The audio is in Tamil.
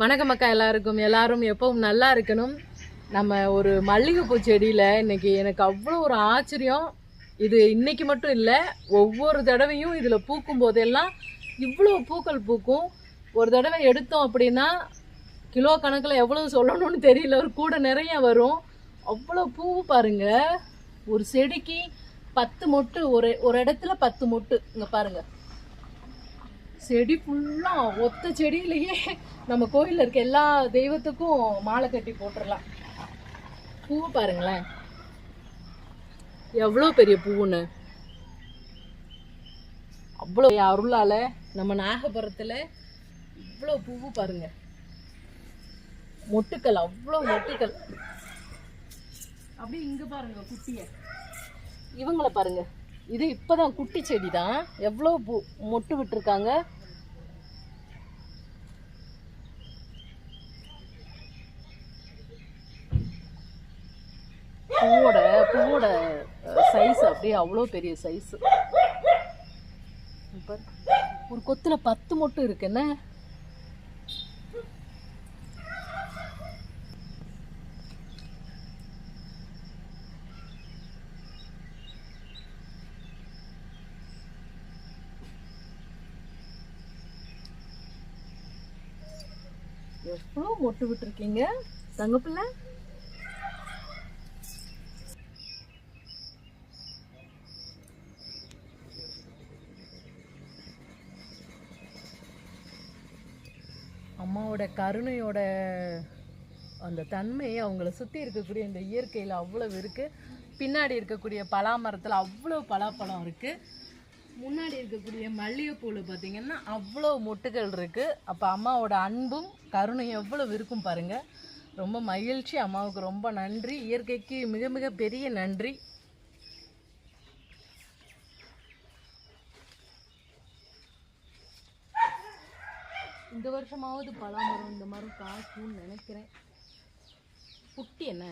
வணக்கம் அக்கா எல்லாருக்கும். எல்லாரும் எப்பவும் நல்லா இருக்கணும். நம்ம ஒரு மல்லிகைப்பூ செடியில் இன்னைக்கு எனக்கு அவ்வளோ ஒரு ஆச்சரியம். இது இன்னைக்கு மட்டும் இல்லை ஒவ்வொரு தடவையும் இதில் பூக்கும் போதெல்லாம் இவ்வளோ பூக்கள் பூக்கும். ஒரு தடவை எடுத்தோம் அப்படின்னா கிலோ கணக்கில் எவ்வளோ சொல்லணும்னு தெரியல. ஒரு கூட நிறைய வரும். அவ்வளோ பூ பாருங்க. ஒரு செடிக்கு பத்து மொட்டு ஒரு ஒரு இடத்துல பத்து மொட்டு. இங்கே பாருங்கள் செடி ஃபுல்லாக ஒத்த செடியிலேயே நம்ம கோயிலில் இருக்க எல்லா தெய்வத்துக்கும் மாலை கட்டி போட்டுடலாம் பூவை பாருங்களேன். எவ்வளோ பெரிய பூவுன்னு அவ்வளோ அருளால நம்ம நாகபுரத்தில் இவ்வளோ பூவு பாருங்க. மொட்டுக்கள் அவ்வளோ மொட்டுக்கள். அப்படியே இங்க பாருங்க குட்டிய. இவங்கள பாருங்க. இது இப்போதான் குட்டி செடி தான் எவ்வளோ பூ மொட்டு விட்டுருக்காங்க. பூவோட பூவோட சைஸ் அப்படியே அவ்வளோ பெரிய சைஸ் ஒரு கொத்துல பத்து மட்டும் இருக்கு என்ன? எவ்வளோ மொட்டு விட்டுருக்கீங்க தங்கப்பிள்ளை அம்மாவோட கருணையோட அந்த தன்மையை அவங்கள சுற்றி இருக்கக்கூடிய இந்த இயற்கையில் அவ்வளவு இருக்குது பின்னாடி இருக்கக்கூடிய பலாமரத்தில் அவ்வளோ பலாப்பழம் இருக்குது முன்னாடி இருக்கக்கூடிய மல்லிகைப்பூவில் பார்த்திங்கன்னா அவ்வளோ மொட்டுகள் இருக்குது அப்போ அம்மாவோட அன்பும் கருணையும் எவ்வளோ இருக்கும் பாருங்கள் ரொம்ப மகிழ்ச்சி. அம்மாவுக்கு ரொம்ப நன்றி. இயற்கைக்கு மிக மிக பெரிய நன்றி. இந்த வருஷமாவது பலாமரம் இந்த மரம் காய்க்கும்னு நினைக்கிறேன். குட்டி என்ன?